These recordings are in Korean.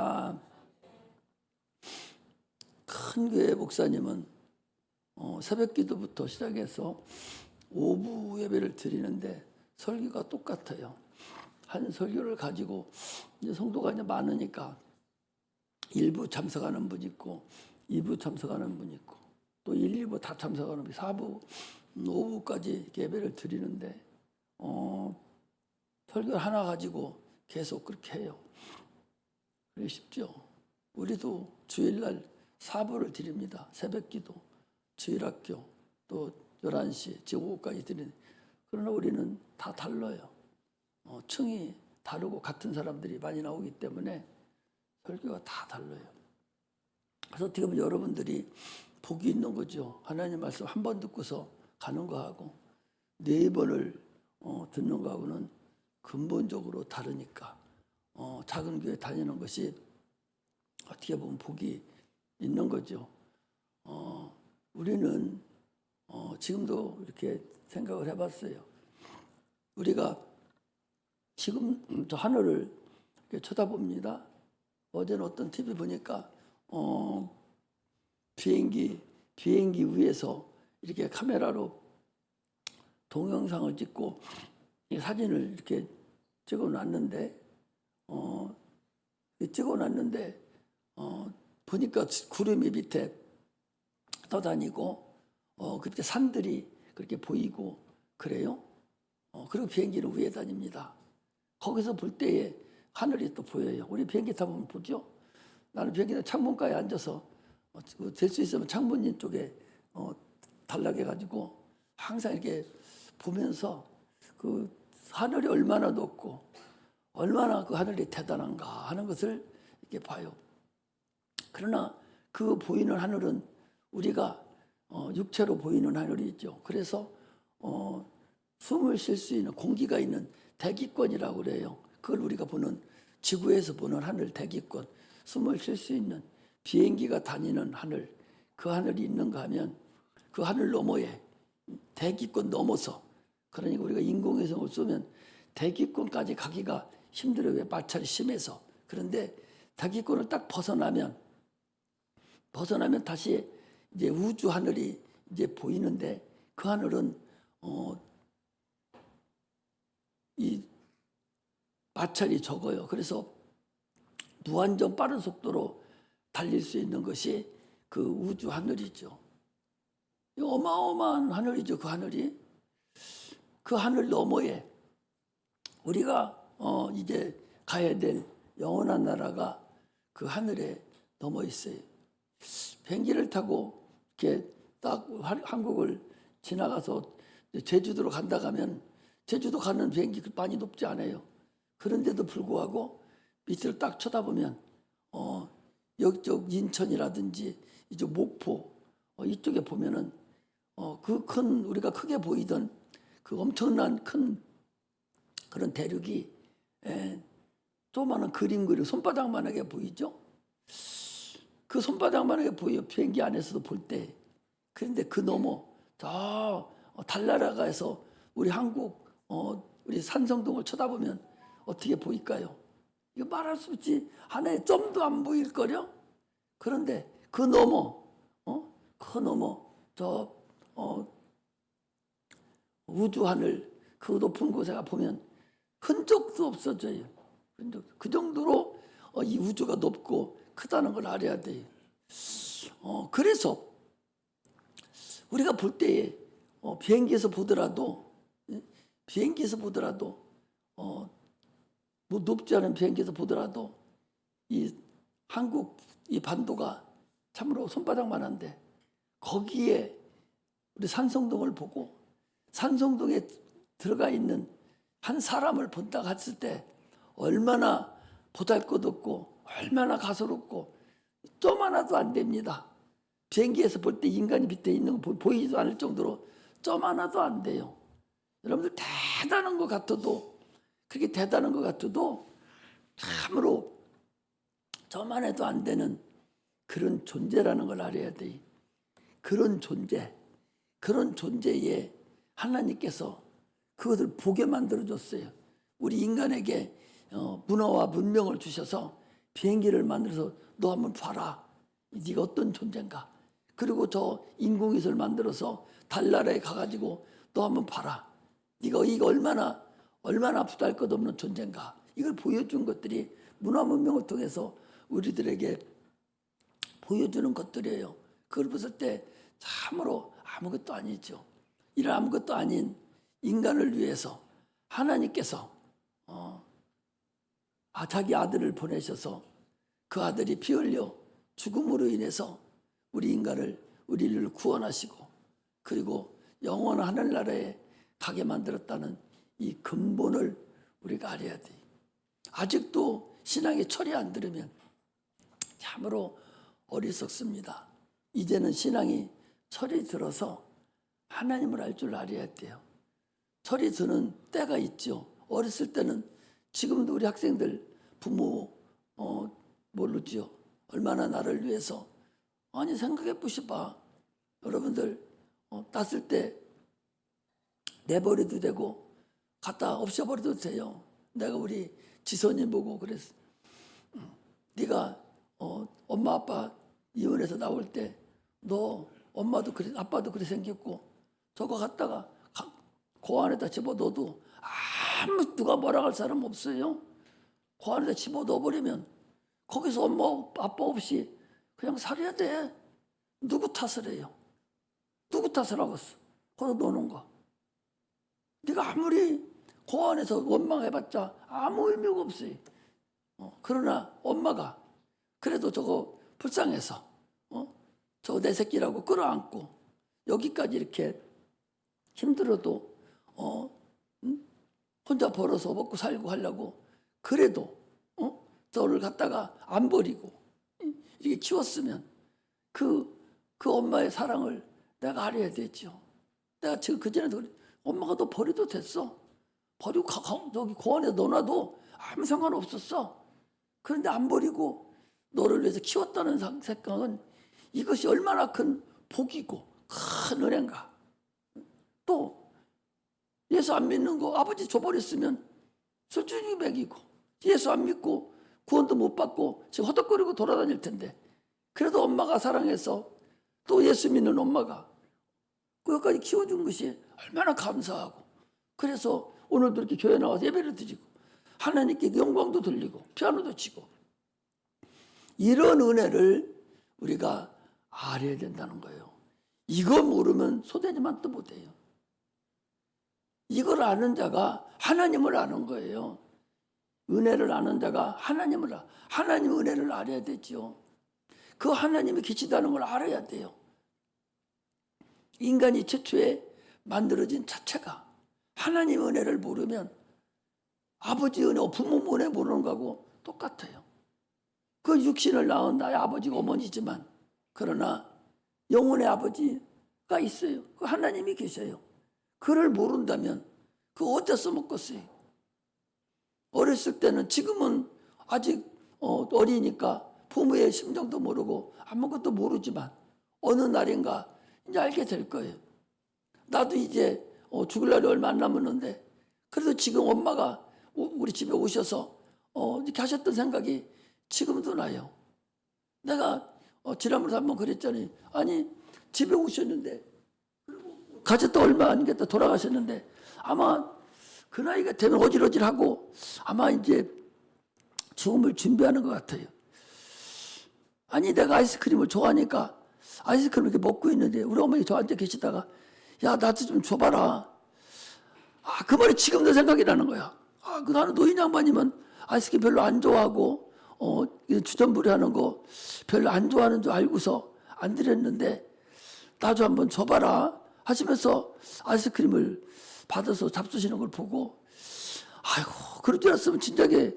할렐루야. 큰 교회 목사님은 어, 새벽 기도부터 시작해서 오부 예배를 드리는데 설교가 똑같아요. 한 설교를 가지고 이제 성도가 이제 많으니까 일부 참석하는 분 있고 2부 참석하는 분 있고 또 1, 2부 다 참석하는 분 4부, 5부까지 예배를 드리는데 어, 설교 하나 가지고 계속 그렇게 해요. 그게 쉽죠. 우리도 주일날 사부를 드립니다. 새벽기도, 주일학교, 또 11시, 지금 오후까지 드리는. 그러나 우리는 다 달라요. 어, 층이 다르고 같은 사람들이 많이 나오기 때문에 설교가 다 달라요. 그래서 어떻게 보면 여러분들이 복이 있는 거죠. 하나님 말씀 한 번 듣고서 가는 거하고 네 번을 어, 듣는 거하고는 근본적으로 다르니까 어, 작은 교회 다니는 것이 어떻게 보면 복이 있는 거죠. 어, 우리는 어, 지금도 이렇게 생각을 해봤어요. 우리가 지금 저 하늘을 쳐다봅니다. 어제는 어떤 TV 보니까 어, 비행기 비행기 위에서 이렇게 카메라로 동영상을 찍고 이 사진을 이렇게 찍어놨는데 어, 찍어놨는데 어, 보니까 구름이 밑에 떠다니고 어, 그 밑에 산들이 그렇게 보이고 그래요. 어, 그리고 비행기는 위에 다닙니다. 거기서 볼 때에 하늘이 또 보여요. 우리 비행기 타보면 보죠. 나는 비행기 창문가에 앉아서 어, 될수 있으면 창문인 쪽에 어, 단락해가지고 항상 이렇게 보면서 그 하늘이 얼마나 높고 얼마나 그 하늘이 대단한가 하는 것을 이렇게 봐요. 그러나 그 보이는 하늘은 우리가 어, 육체로 보이는 하늘이 있죠. 그래서 어, 숨을 쉴 수 있는 공기가 있는 대기권이라고 그래요. 그걸 우리가 보는 지구에서 보는 하늘 대기권, 숨을 쉴 수 있는 비행기가 다니는 하늘, 그 하늘이 있는가 하면 그 하늘 너머에 대기권 넘어서 그러니까 우리가 인공위성을 쏘면 대기권까지 가기가 힘들어요. 왜 마찰이 심해서. 그런데 대기권을 딱 벗어나면 벗어나면 다시 이제 우주 하늘이 이제 보이는데 그 하늘은 어, 이 마찰이 적어요. 그래서 무한정 빠른 속도로 달릴 수 있는 것이 그 우주 하늘이죠. 이 어마어마한 하늘이죠. 그 하늘이 그 하늘 너머에 우리가 어 이제 가야 될 영원한 나라가 그 하늘에 넘어 있어요. 비행기를 타고 이렇게 딱 한국을 지나가서 제주도로 간다 가면 제주도 가는 비행기 많이 높지 않아요. 그런데도 불구하고 밑을 딱 쳐다보면 어 여기쪽 인천이라든지 이쪽 목포 어, 이쪽에 보면은 어, 그 큰 우리가 크게 보이던 그 엄청난 큰 그런 대륙이 에, 조그마한 그림 그리고 손바닥만하게 보이죠. 그 손바닥만하게 보여 비행기 안에서도 볼 때. 그런데 그 너머 저 달나라가에서 우리 한국 어, 우리 산성동을 쳐다보면 어떻게 보일까요? 이거 말할 수 없지 하나의 점도 안 보일 거려. 그런데 그 너머 어? 그 너머 저 어, 우주 하늘 그 높은 곳에 가 보면 흔적도 없어져요. 흔적. 그 정도로 어, 이 우주가 높고 크다는 걸 알아야 돼요. 어, 그래서 우리가 볼 때에 어, 비행기에서 보더라도 예? 비행기에서 보더라도 어, 뭐 높지 않은 비행기에서 보더라도 이 한국 이 반도가 참으로 손바닥만한데 거기에 우리 산성동을 보고 산성동에 들어가 있는 한 사람을 본다 갔을 때 얼마나 보잘 것 없고 얼마나 가소롭고 좀 하나도 안 됩니다. 비행기에서 볼 때 인간이 밑에 있는 거 보이지도 않을 정도로 좀 하나도 안 돼요. 여러분들 대단한 것 같아도 그렇게 대단한 것 같아도 참으로 저만 해도 안 되는 그런 존재라는 걸 알아야 돼. 그런 존재, 그런 존재에 하나님께서 그것을 보게 만들어 줬어요. 우리 인간에게 어, 문화와 문명을 주셔서 비행기를 만들어서 너 한번 봐라. 네가 어떤 존재인가. 그리고 저 인공위성을 만들어서 달나라에 가가지고 너 한번 봐라. 네가 이거 얼마나 얼마나 부달 것 없는 존재인가. 이걸 보여준 것들이 문화 문명을 통해서 우리들에게 보여주는 것들이에요. 그걸 봤을 때 참으로 아무것도 아니죠. 이런 아무것도 아닌 인간을 위해서 하나님께서 어, 아, 자기 아들을 보내셔서 그 아들이 피 흘려 죽음으로 인해서 우리 인간을 우리를 구원하시고 그리고 영원한 하늘나라에 가게 만들었다는 이 근본을 우리가 알아야 돼. 아직도 신앙의 철이 안 들으면 참으로 어리석습니다. 이제는 신앙이 철이 들어서 하나님을 알 줄 알아야 돼요. 철이 드는 때가 있죠. 어렸을 때는 지금도 우리 학생들 부모 어 모르지요. 얼마나 나를 위해서 아니 생각해 보시봐. 여러분들 어, 땄을 때 내버려도 되고 갖다 없애버려도 돼요. 내가 우리 지선이 보고 그랬어. 음, 네가 어, 엄마 아빠 이혼해서 나올 때 너 엄마도 그래 아빠도 그래 생겼고 저거 갖다가 가- 고 안에다 집어 넣어도 아무 누가 뭐라 할 사람 없어요. 고 안에다 집어 넣어버리면 거기서 엄마 아빠 없이 그냥 살아야 돼. 누구 탓을 해요? 누구 탓을 하겠어? 거기서 노는 거. 네가 아무리 고 안에서 원망해봤자 아무 의미가 없어요. 어, 그러나 엄마가 그래도 저거 불쌍해서 어? 저거 내 새끼라고 끌어안고 여기까지 이렇게 힘들어도 어? 응? 혼자 벌어서 먹고 살고 하려고 그래도 어? 저를 갖다가 안 버리고 이- 이렇게 키웠으면 그, 그 엄마의 사랑을 내가 알아야 되죠. 내가 지금 그전에도. 엄마가 너 버려도 됐어. 버리고 가, 가, 저기 고원에 넣어놔도 아무 상관 없었어. 그런데 안 버리고 너를 위해서 키웠다는 상- 생각은 이것이 얼마나 큰 복이고 큰 은혜인가. 또 예수 안 믿는 거 아버지 줘버렸으면 솔직히 먹이고 예수 안 믿고 구원도 못 받고 지금 허덕거리고 돌아다닐 텐데 그래도 엄마가 사랑해서 또 예수 믿는 엄마가 그것까지 키워준 것이 얼마나 감사하고 그래서 오늘도 이렇게 교회 나와서 예배를 드리고 하나님께 영광도 돌리고 피아노도 치고 이런 은혜를 우리가 알아야 된다는 거예요. 이거 모르면 소대지만 또 못해요. 이걸 아는 자가 하나님을 아는 거예요. 은혜를 아는 자가 하나님을 아, 하나님 은혜를 알아야 되죠. 그 하나님이 계시다는 걸 알아야 돼요. 인간이 최초에 만들어진 자체가 하나님 은혜를 모르면 아버지 은혜, 부모 은혜 모르는 거하고 똑같아요. 그 육신을 낳은 나의 아버지가 어머니지만 그러나 영혼의 아버지가 있어요. 그 하나님이 계셔요. 그를 모른다면 그 어디서 먹겠어요? 어렸을 때는 지금은 아직 어, 어리니까 부모의 심정도 모르고 아무것도 모르지만 어느 날인가 이제 알게 될 거예요. 나도 이제 어, 죽을 날이 얼마 안 남았는데 그래도 지금 엄마가 우- 우리 집에 오셔서 어, 이렇게 하셨던 생각이 지금도 나요. 내가 어, 지난번에 한번 그랬더니 아니 집에 오셨는데 가셨다 얼마 안 됐다 돌아가셨는데 아마 그 나이가 되면 어질어질하고 아마 이제 죽음을 준비하는 것 같아요. 아니 내가 아이스크림을 좋아하니까 아이스크림 이렇게 먹고 있는데 우리 어머니 저 앉아 계시다가 야 나도 좀 줘봐라. 아 그 말이 지금도 생각이 나는 거야. 아그 나는 노인 양반이면 아이스크림 별로 안 좋아하고 어 이런 주전부리 하는 거 별로 안 좋아하는 줄 알고서 안 드렸는데 나도 한번 줘봐라 하시면서 아이스크림을 받아서 잡수시는 걸 보고 아이고 그럴 줄 알았으면 진작에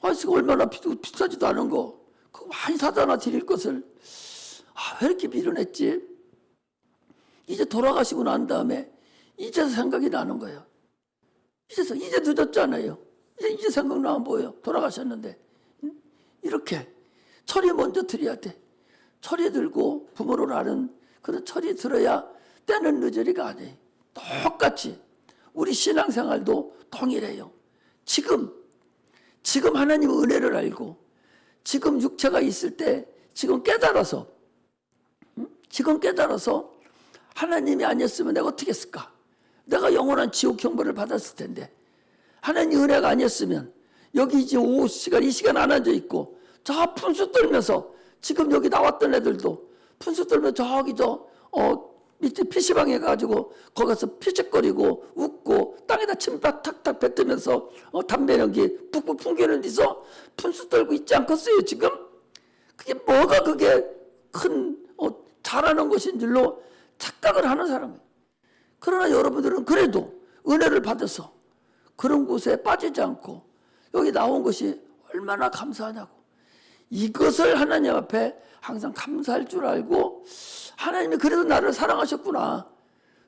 아이스크림 얼마나 비, 비싸지도 않은 거 그거 많이 사다 놔 드릴 것을 아, 왜 이렇게 미련했지? 이제 돌아가시고 난 다음에 이제서 생각이 나는 거예요. 이제서 이제 늦었잖아요. 이제 이제 생각나면 뭐예요? 돌아가셨는데 응? 이렇게 철이 먼저 들어야 돼. 철이 들고 부모를 아는 그런 철이 들어야 때는 늦으리가 아니에요. 똑같이 우리 신앙생활도 동일해요. 지금 지금 하나님 은혜를 알고 지금 육체가 있을 때 지금 깨달아서 응? 지금 깨달아서 하나님이 아니었으면 내가 어떻게 했을까? 내가 영원한 지옥 형벌을 받았을 텐데 하나님 은혜가 아니었으면 여기 이제 오후 시간 이 시간 안 앉아 있고 저 푼수 떨면서 지금 여기 나왔던 애들도 푼수 떨면 저기 저 어 밑에 PC방에 가지고 거기 가서 피적거리고 웃고 땅에다 침박 탁탁 뱉으면서 어, 담배 연기 푹푹 풍기는 데서 푼수 떨고 있지 않겠어요 지금? 그게 뭐가 그게 큰 어, 잘하는 것인 줄로 착각을 하는 사람이에요. 그러나 여러분들은 그래도 은혜를 받아서 그런 곳에 빠지지 않고 여기 나온 것이 얼마나 감사하냐고. 이것을 하나님 앞에 항상 감사할 줄 알고 하나님이 그래도 나를 사랑하셨구나.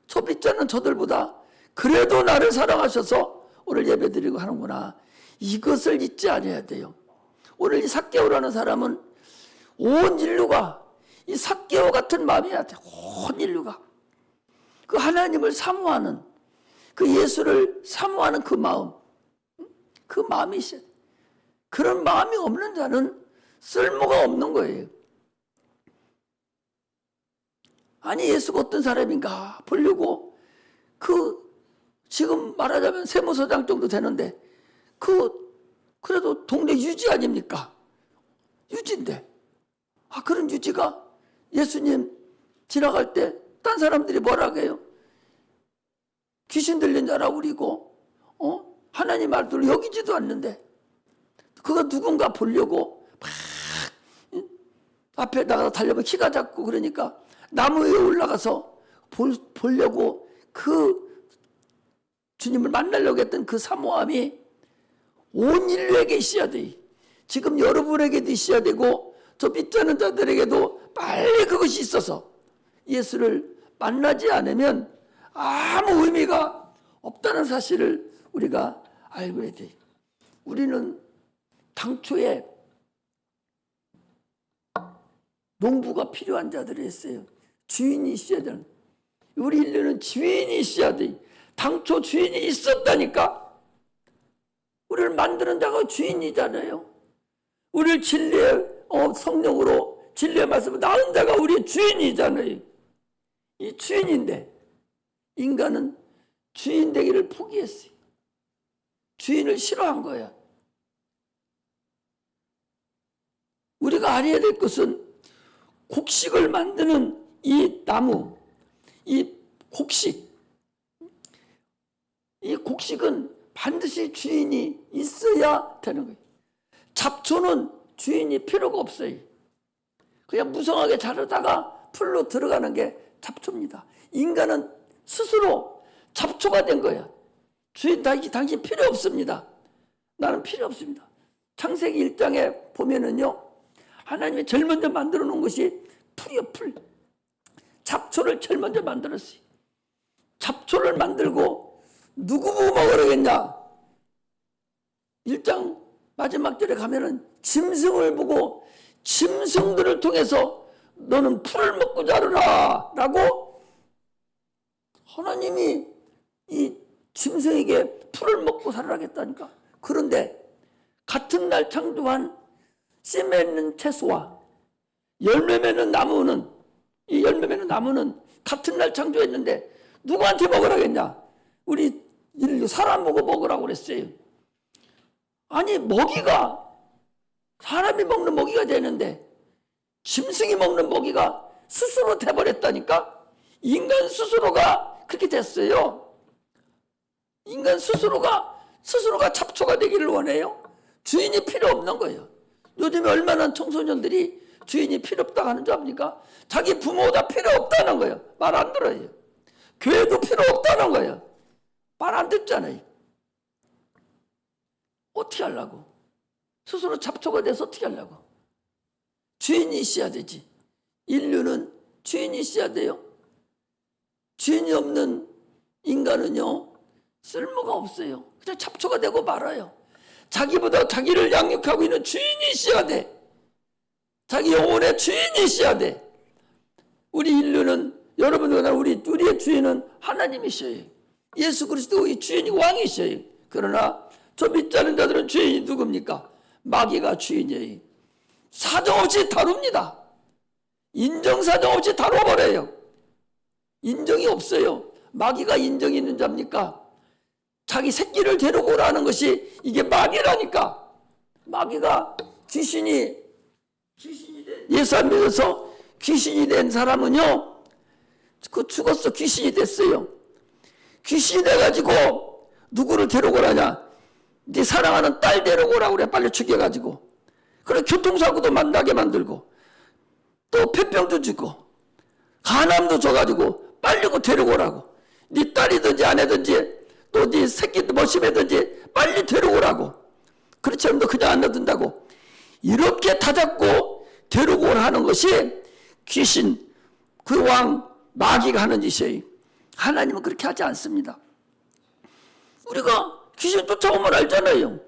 저 빚자는 저들보다 그래도 나를 사랑하셔서 오늘 예배드리고 하는구나. 이것을 잊지 않아야 돼요. 오늘 이 삭개오라는 사람은 온 인류가 이 삭개오 같은 마음이야 돼. 온 인류가 그 하나님을 사모하는 그 예수를 사모하는 그 마음, 그 마음이 있어야 돼. 그런 마음이 없는 자는 쓸모가 없는 거예요. 아니 예수가 어떤 사람인가 보려고 그 지금 말하자면 세무서장 정도 되는데 그 그래도 동네 유지 아닙니까? 유지인데 아 그런 유지가 예수님 지나갈 때 딴 사람들이 뭐라고 해요? 귀신 들린 자라 우리고 어 하나님 말들을 여기지도 않는데 그가 누군가 보려고 막 앞에다가 달려면 키가 작고 그러니까 나무 위에 올라가서 볼, 보려고 그 주님을 만나려고 했던 그 사모함이 온 인류에게 있어야 돼. 지금 여러분에게도 있어야 되고 저 믿자는 자들에게도 빨리 그것이 있어서 예수를 만나지 않으면 아무 의미가 없다는 사실을 우리가 알고 해야 돼. 우리는 당초에 농부가 필요한 자들이 있어요. 주인이 있어야 되는. 우리 인류는 주인이 있어야 돼. 당초 주인이 있었다니까. 우리를 만드는 자가 주인이잖아요. 우리를 진리의 어, 성령으로 진리의 말씀을 낳은 자가 우리의 주인이잖아요. 이 주인인데 인간은 주인 되기를 포기했어요. 주인을 싫어한 거야. 우리가 알아야 될 것은 곡식을 만드는 이 나무, 이 곡식, 이 곡식은 반드시 주인이 있어야 되는 거예요. 잡초는 주인이 필요가 없어요. 그냥 무성하게 자르다가 풀로 들어가는 게 잡초입니다. 인간은 스스로 잡초가 된 거야. 주인 당신, 당신 필요 없습니다. 나는 필요 없습니다. 창세기 1장에 보면은요, 하나님이 제일 먼저 만들어 놓은 것이 풀이요, 풀. 잡초를 제일 먼저 만들었어요. 잡초를 만들고 누구 보고 먹으려겠냐? 1장 마지막 절에 가면은 짐승을 보고 짐승들을 통해서 너는 풀을 먹고 자르라 라고 하나님이 이 짐승에게 풀을 먹고 살아라겠다니까. 그런데 같은 날 창조한 씨 맺는 채소와 열매 맺는 나무는 이 열매 맺는 나무는 같은 날 창조했는데 누구한테 먹으라겠냐? 우리 인류 사람 보고 먹으라고 그랬어요. 아니 먹이가 사람이 먹는 먹이가 되는데 짐승이 먹는 먹이가 스스로 돼버렸다니까 인간 스스로가 그렇게 됐어요. 인간 스스로가 스스로가 잡초가 되기를 원해요. 주인이 필요 없는 거예요. 요즘에 얼마나 청소년들이 주인이 필요 없다고 하는 줄 압니까? 자기 부모가 필요 없다는 거예요. 말 안 들어요. 교회도 필요 없다는 거예요. 말 안 듣잖아요. 어떻게 하려고? 스스로 잡초가 돼서 어떻게 하려고? 주인이 있어야 되지. 인류는 주인이 있어야 돼요. 주인이 없는 인간은요, 쓸모가 없어요. 그냥 잡초가 되고 말아요. 자기보다 자기를 양육하고 있는 주인이 있어야 돼. 자기 영혼의 주인이 있어야 돼. 우리 인류는 여러분들과 우리 우리의 주인은 하나님이셔요. 예수 그리스도의 주인이 왕이셔요. 그러나 저 믿지 않는 자들은 주인이 누굽니까? 마귀가 주인이에요. 사정없이 다룹니다. 인정사정 없이 다뤄버려요. 인정이 없어요. 마귀가 인정이 있는 자입니까? 자기 새끼를 데리고 오라는 것이 이게 마귀라니까. 마귀가 귀신이 예수 안 믿어서 귀신이 된 사람은요. 그 죽었어 귀신이 됐어요. 귀신이 돼가지고 누구를 데려오라냐? 네 사랑하는 딸 데려오라고 그래 빨리 죽여가지고 그래 교통사고도 만나게 만들고 또 폐병도 주고 간암도 줘가지고 빨리 그 데려오라고 네 딸이든지 아내든지 또 네 새끼 머심이든지 빨리 데려오라고 그렇지 않으면 너 그냥 안 놔둔다고 이렇게 다잡고 데려오라 하는 것이 귀신 그 왕 마귀가 하는 짓이에요 하나님은 그렇게 하지 않습니다 우리가 귀신 쫓아오면 알잖아요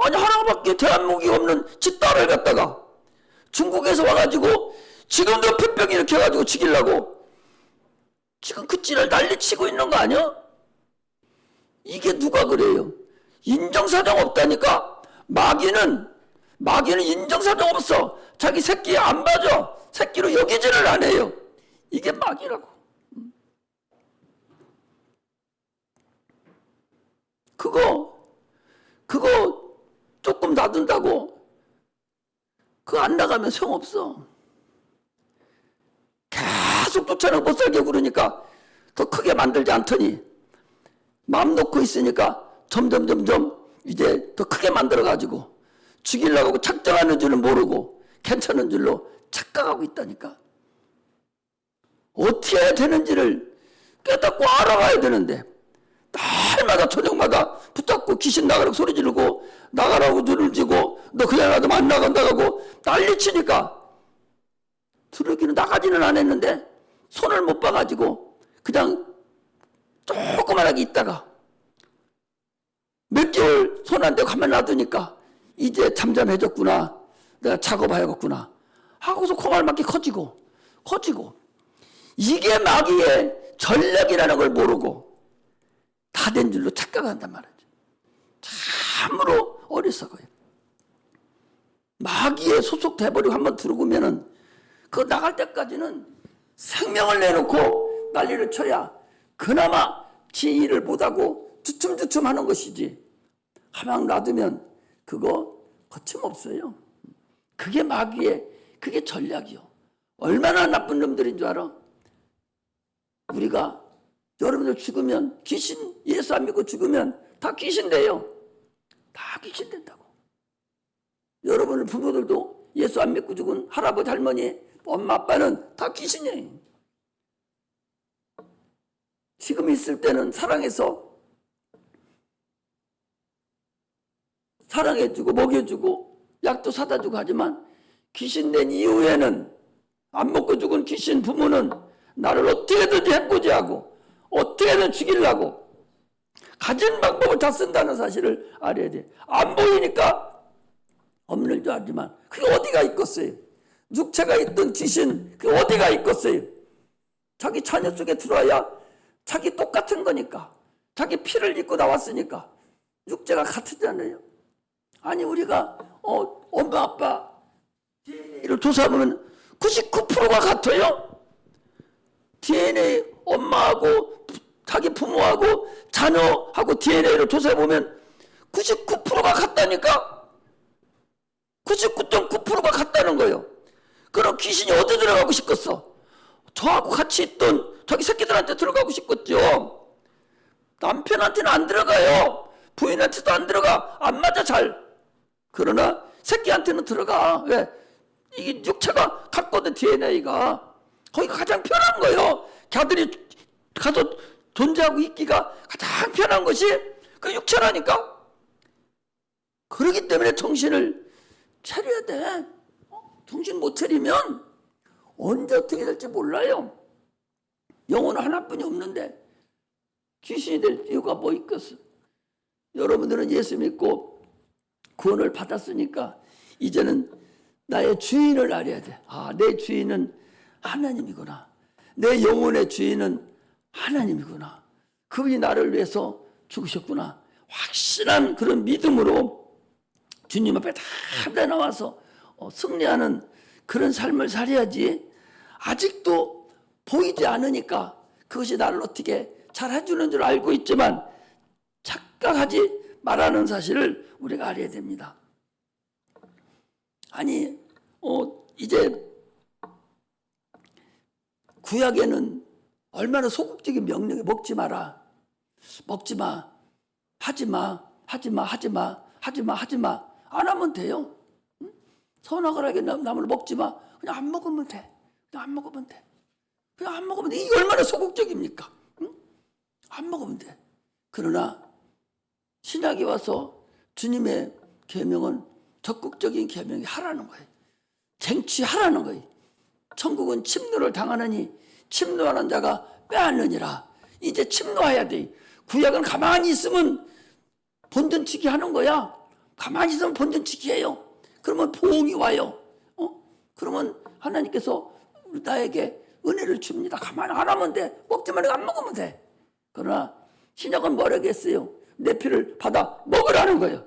아니 하나밖에 대한민국이 없는 지 딸을 갖다가 중국에서 와가지고 지금도 폐병 해가지고 죽이려고 지금 그 찌를 난리치고 있는 거 아니야? 이게 누가 그래요? 인정사정 없다니까 마귀는 마귀는 인정사정 없어. 자기 새끼 안 봐줘. 새끼로 여기지를 안 해요. 이게 마귀라고. 그거 그거 조금 놔둔다고 그거 안 나가면 소용없어. 계속 쫓아내고 못 살게 구르니까 더 크게 만들지 않더니 마음 놓고 있으니까 점점 점점 이제 더 크게 만들어 가지고 죽이려고 작정하는 줄은 모르고 괜찮은 줄로 착각하고 있다니까. 어떻게 해야 되는지를 깨닫고 알아가야 되는데 날마다 저녁마다 붙잡고 귀신 나가라고 소리 지르고 나가라고 눈을 쥐고 너 그냥 놔두면 안 나간다고 난리 치니까. 들어기는 나가지는 않았는데 손을 못 봐가지고 그냥 조그만하게 있다가 몇 개월 손 안 대고 가만 놔두니까 이제 잠잠해졌구나. 내가 작업해야겠구나. 하고서 콩알맞게 커지고 커지고. 이게 마귀의 전략이라는 걸 모르고 다 된 줄로 착각한단 말이죠. 참으로 어리석어요. 마귀에 소속돼버리고 한번 들어오면은 그 나갈 때까지는 생명을 내놓고 난리를 쳐야 그나마 지 일을 못하고 주춤주춤 하는 것이지. 하방 놔두면 그거 거침없어요 그게 마귀의 그게 전략이요 얼마나 나쁜 놈들인 줄 알아? 우리가 여러분들 죽으면 귀신 예수 안 믿고 죽으면 다 귀신 돼요 다 귀신 된다고 여러분의 부모들도 예수 안 믿고 죽은 할아버지 할머니 엄마 아빠는 다 귀신이에요. 지금 있을 때는 사랑해서 사랑해주고 먹여주고 약도 사다 주고 하지만 귀신 된 이후에는 안 먹고 죽은 귀신 부모는 나를 어떻게든지 해코지하고 어떻게든 죽이려고 가진 방법을 다 쓴다는 사실을 알아야 돼. 안 보이니까 없는 줄 알지만 그게 어디가 있겠어요? 육체가 있던 귀신 그 어디가 있겠어요? 자기 자녀 속에 들어와야 자기 똑같은 거니까 자기 피를 입고 나왔으니까 육체가 같으잖아요. 아니 우리가 어, 엄마 아빠 DNA를 조사하면 99%가 같아요. DNA 엄마하고 자기 부모하고 자녀하고 DNA를 조사해 보면 99%가 같다니까. 99.9%가 같다는 거예요. 그럼 귀신이 어디 들어가고 싶겠어? 저하고 같이 있던 자기 새끼들한테 들어가고 싶겠죠. 남편한테는 안 들어가요. 부인한테도 안 들어가. 안 맞아 잘. 그러나 새끼한테는 들어가. 왜? 이게 육체가 같거든 DNA가. 거기가 가장 편한 거예요. 걔들이 가서 존재하고 있기가 가장 편한 것이 그 육체라니까. 그러기 때문에 정신을 차려야 돼. 정신 못 차리면 언제 어떻게 될지 몰라요. 영혼은 하나뿐이 없는데 귀신이 될 이유가 뭐 있겠어? 여러분들은 예수 믿고 구원을 받았으니까 이제는 나의 주인을 알아야 돼. 아, 내 주인은 하나님이구나. 내 영혼의 주인은 하나님이구나. 그분이 나를 위해서 죽으셨구나. 확실한 그런 믿음으로 주님 앞에 다 나와서 어, 승리하는 그런 삶을 살아야지 아직도 보이지 않으니까 그것이 나를 어떻게 잘 해주는 줄 알고 있지만 착각하지 말하는 사실을 우리가 알아야 됩니다. 아니, 어, 이제 구약에는 얼마나 소극적인 명령에 먹지 마라. 먹지 마. 하지 마. 하지 마. 하지 마. 하지 마. 하지 마. 안 하면 돼요. 응? 선악을 하게 나무를 먹지 마. 그냥 안 먹으면 돼. 그냥 안 먹으면 돼. 그냥 안 먹으면 돼. 이게 얼마나 소극적입니까? 응? 안 먹으면 돼. 그러나 신약에 와서 주님의 계명은 적극적인 계명이 하라는 거예요. 쟁취하라는 거예요. 천국은 침노를 당하느니 침노하는 자가 빼앗느니라. 이제 침노해야 돼. 구약은 가만히 있으면 본전치기 하는 거야. 가만히 있으면 본전치기 해요. 그러면 보응이 와요. 어? 그러면 하나님께서 나에게 은혜를 줍니다. 가만히 안 하면 돼. 먹지 말고 안 먹으면 돼. 그러나 신약은 뭐라고 했어요? 내 피를 받아 먹으라는 거예요.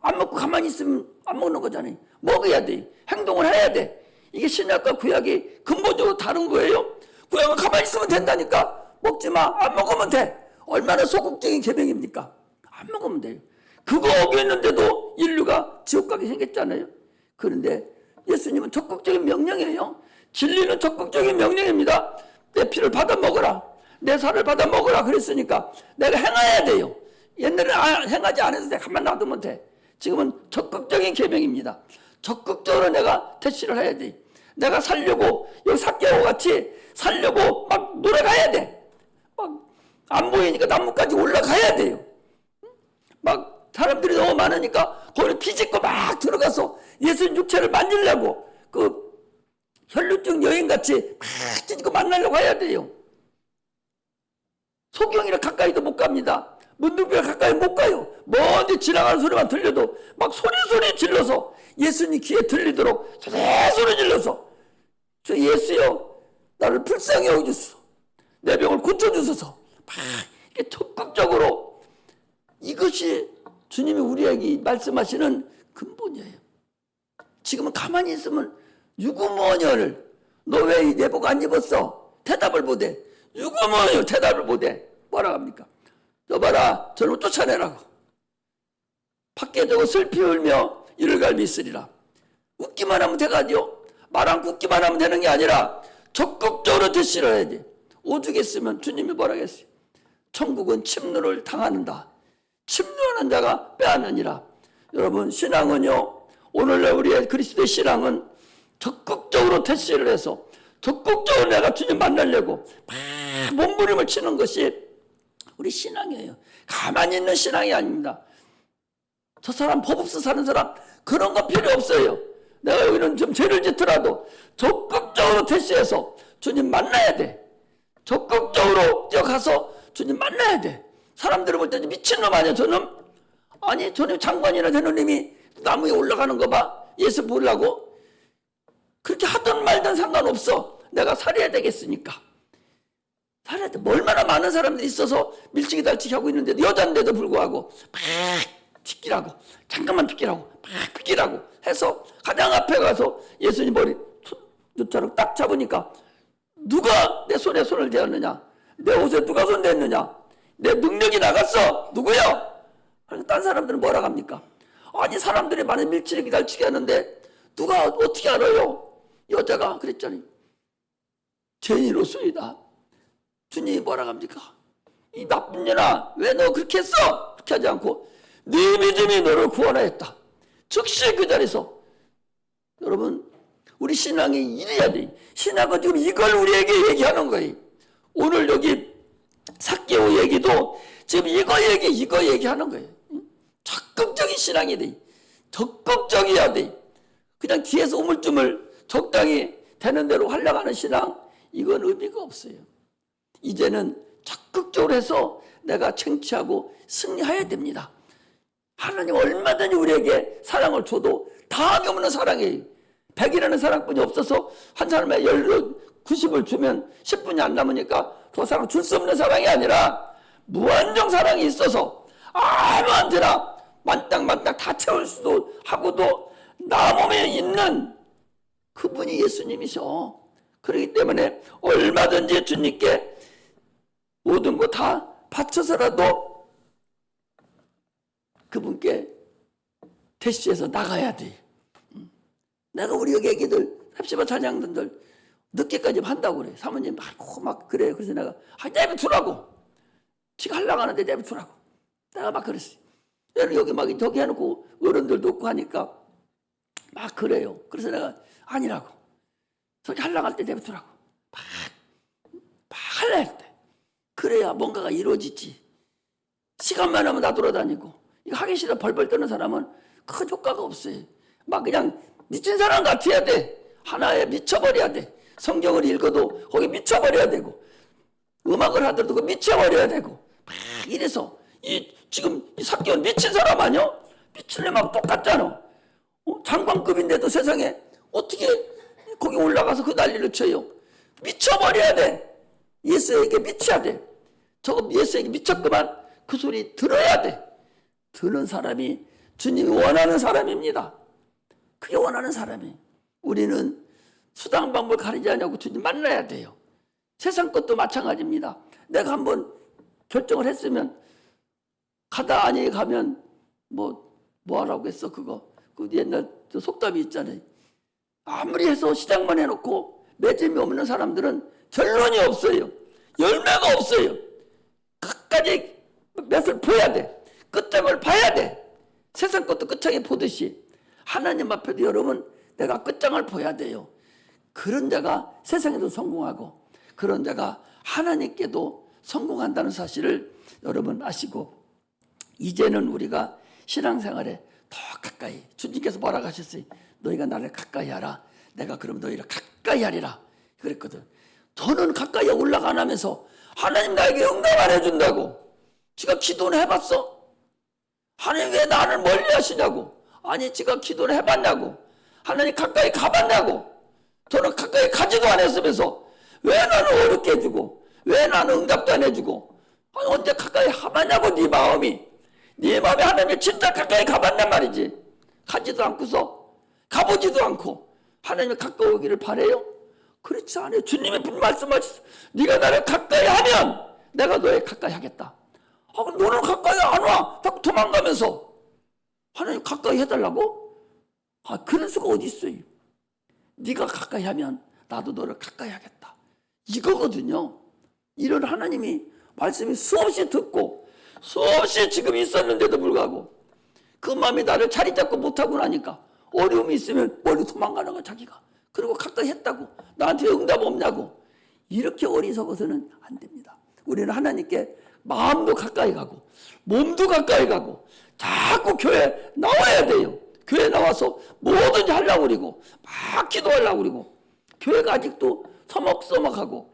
안 먹고 가만히 있으면 안 먹는 거잖아요. 먹어야 돼. 행동을 해야 돼. 이게 신약과 구약이 근본적으로 다른 거예요. 구약은 가만히 있으면 된다니까. 먹지 마. 안 먹으면 돼. 얼마나 소극적인 계명입니까? 안 먹으면 돼요. 그거 어겼는데도 인류가 지옥 가게 생겼잖아요. 그런데 예수님은 적극적인 명령이에요. 진리는 적극적인 명령입니다. 내 피를 받아 먹어라. 내 살을 받아 먹어라. 그랬으니까 내가 행해야 돼요. 옛날에 행하지 않아도 돼. 가만 놔두면 돼. 지금은 적극적인 계명입니다. 적극적으로 내가 대시를 해야 돼. 내가 살려고 여기 사개와 같이 살려고 막 노력해야 돼. 막 안 보이니까 나무까지 올라가야 돼요. 막 사람들이 너무 많으니까 거기 비집고 막 들어가서 예수님 육체를 만지려고 그 혈류증 여인같이 막 찢고 만나려고 해야 돼요. 소경이라 가까이도 못 갑니다. 문둥병 가까이 못 가요. 먼데 지나가는 소리만 들려도 막 소리소리 질러서 예수님 귀에 들리도록 소리 소리 질러서 저 예수여 나를 불쌍히 여겨주소서 내 병을 고쳐주소서 막 이렇게 적극적으로 이것이 주님이 우리에게 말씀하시는 근본이에요. 지금은 가만히 있으면 유구머녀를 너 왜 이 내복 안 입었어? 대답을 못해. 유구머녀 대답을 못해. 뭐라 합니까? 너 봐라 저를 쫓아내라고. 밖에 저거 슬피 울며 이를 갈비 있으리라. 웃기만 하면 돼가지고 말 않고 웃기만 하면 되는 게 아니라 적극적으로 대시를 해야 돼. 오죽했으면 주님이 뭐라겠어요? 천국은 침노를 당하는다. 침노하는 자가 빼앗느니라. 여러분 신앙은요. 오늘날 우리의 그리스도의 신앙은 적극적으로 대시를 해서 적극적으로 내가 주님 만나려고 막 몸부림을 치는 것이 우리 신앙이에요. 가만히 있는 신앙이 아닙니다. 저 사람 법 없어 사는 사람 그런 거 필요 없어요. 내가 여기는 좀 죄를 짓더라도 적극적으로 대시해서 주님 만나야 돼. 적극적으로 뛰어가서 주님 만나야 돼. 사람들이 볼때 미친놈 아니야 저놈? 아니 저놈 장관이나 놈이 나무에 올라가는 거 봐. 예수 보려고. 그렇게 하든 말든 상관없어. 내가 살아야 되겠으니까. 살아야 돼. 뭐 얼마나 많은 사람들이 있어서 밀치기 달치기 하고 있는데 여잔데도 불구하고 막 튀기라고 잠깐만 튀기라고 막 튀기라고 해서 가장 앞에 가서 예수님 머리 눈자락 딱 잡으니까 누가 내 손에 손을 대었느냐? 내 옷에 누가 손 댔느냐? 내 능력이 나갔어. 누구야? 딴 사람들은 뭐라 합니까? 아니 사람들이 많은 밀치기 달치기 하는데 누가 어떻게 알아요? 여자가 그랬잖아요. 죄인으로서이다. 주님이 뭐라 합니까? 이 나쁜 년아 왜 너 그렇게 했어? 그렇게 하지 않고 네 믿음이 너를 구원하였다. 즉시 그 자리에서 여러분 우리 신앙이 이래야 돼. 신앙은 지금 이걸 우리에게 얘기하는 거예요. 오늘 여기 사개오 얘기도 지금 이거 얘기 이거 얘기하는 거예요. 적극적인 신앙이 돼. 적극적이어야 돼. 그냥 뒤에서 우물쭈물 적당히 되는 대로 하려고 하는 신앙 이건 의미가 없어요. 이제는 적극적으로 해서 내가 쟁취하고 승리해야 됩니다. 하나님 얼마든지 우리에게 사랑을 줘도 다함이 없는 사랑이에요. 100이라는 사랑뿐이 없어서 한 사람의 90을 주면 10분이 안 남으니까 그 사랑 줄 수 없는 사랑이 아니라 무한정 사랑이 있어서 아무 언제나 만땅만땅 다 채울 수도 하고도 나 몸에 있는 그분이 예수님이셔. 그렇기 때문에 얼마든지 주님께 모든 거 다 바쳐서라도 그분께 대시해서 나가야 돼. 음. 내가 우리 여기 애기들 삽시바 찬양단들 늦게까지 한다고 그래. 사모님 막, 막 그래. 그래서 내가 아, 내비두라고. 지가 하려고 하는데 내비두라고. 내가 막 그랬어. 여기 막 저기 해놓고 어른들도 없고 하니까 막 그래요. 그래서 내가 아니라고. 저기 하려고 할 때 내비두라고. 막, 막 하려 할 때. 그래야 뭔가가 이루어지지. 시간만 하면 나 돌아다니고. 이거 하기 싫어 벌벌 떠는 사람은 큰 효과가 없어요. 막 그냥 미친 사람 같아야 돼. 하나에 미쳐버려야 돼. 성경을 읽어도 거기 미쳐버려야 되고, 음악을 하더라도 그 미쳐버려야 되고, 막 이래서 이 지금 이 사기원 미친 사람 아니야? 미친 애막 똑같잖아. 어? 장관급인데도 세상에 어떻게 거기 올라가서 그 난리를 쳐요? 미쳐버려야 돼. 예수에게 미쳐야 돼. 저거 예수에게 미쳤구만. 그 소리 들어야 돼. 듣는 사람이 주님이 원하는 사람입니다. 그게 원하는 사람이. 우리는 수당 방법을 가리지 않냐고 주님 만나야 돼요. 세상 것도 마찬가지입니다. 내가 한번 결정을 했으면 가다 아니 가면 뭐 뭐 하라고 했어 그거 그 옛날 저 속담이 있잖아요. 아무리 해서 시작만 해놓고 매점이 없는 사람들은 결론이 없어요. 열매가 없어요. 끝까지 몇을 보야 돼. 끝장을 봐야 돼. 세상 것도 끝장에 보듯이 하나님 앞에도 여러분 내가 끝장을 보야 돼요. 그런 자가 세상에도 성공하고 그런 자가 하나님께도 성공한다는 사실을 여러분 아시고 이제는 우리가 신앙생활에 더 가까이 주님께서 뭐라 하셨어요? 너희가 나를 가까이 하라. 내가 그럼 너희를 가까이 하리라. 그랬거든. 더는 가까이 올라가 안 하면서 하나님 나에게 응답 안 해준다고. 지가 기도는 해봤어? 하나님 왜 나를 멀리 하시냐고. 아니 지가 기도를 해봤냐고. 하나님 가까이 가봤냐고. 저는 가까이 가지도 않았으면서 왜 나는 어렵게 해주고 왜 나는 응답도 안 해주고 아니, 언제 가까이 가봤냐고 네 마음이 네 마음이 하나님이 진짜 가까이 가봤단 말이지 가지도 않고서 가보지도 않고 하나님이 가까우기를 바래요? 그렇지 않아요 주님이 분 말씀하셨어 네가 나를 가까이 하면 내가 너에 가까이 하겠다 아, 너는 가까이 안 와. 딱 도망가면서 하나님 가까이 해달라고? 아, 그런 수가 어디 있어요? 네가 가까이 하면 나도 너를 가까이 하겠다. 이거거든요. 이런 하나님이 말씀이 수없이 듣고 수없이 지금 있었는데도 불구하고 그 마음이 나를 자리 잡고 못하고 나니까 어려움이 있으면 멀리 도망가는 거 자기가. 그리고 가까이 했다고 나한테 응답 없냐고 이렇게 어리석어서는 안 됩니다. 우리는 하나님께 마음도 가까이 가고 몸도 가까이 가고 자꾸 교회 나와야 돼요. 교회 나와서 뭐든지 하려고 그러고 막 기도하려고 그러고 교회가 아직도 서먹서먹하고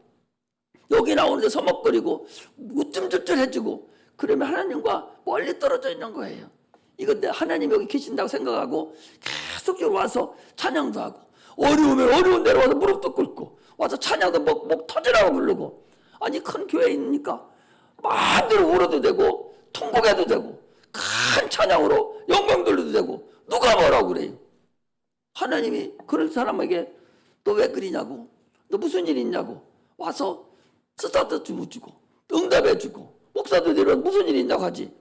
여기 나오는데 서먹거리고 우쭐쭈쭐해지고 그러면 하나님과 멀리 떨어져 있는 거예요. 내 하나님 여기 계신다고 생각하고 계속적으로 와서 찬양도 하고 어려우면 어려운 데로 와서 무릎도 꿇고 와서 찬양도 목, 목 터지라고 부르고. 아니 큰 교회 있으니까 마음대로 울어도 되고 통곡해도 되고 큰 찬양으로 영광 돌려도 되고 누가 뭐라고 그래요? 하나님이 그런 사람에게 너 왜 그리냐고 너 무슨 일 있냐고 와서 쓰다듬어 주고 응답해 주고 목사도 내려 무슨 일 있냐고 하지.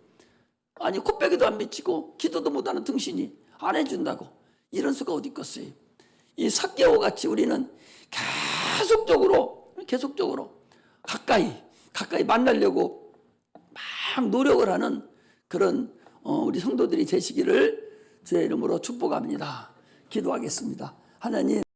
아니 코빼기도 안 비치고 기도도 못하는 등신이 안 해준다고. 이런 수가 어디 있겠어요 이 사개와 같이 우리는 계속적으로 계속적으로 가까이 가까이 만나려고 막 노력을 하는 그런 어, 우리 성도들이 되시기를 주의 이름으로 축복합니다. 기도하겠습니다. 하나님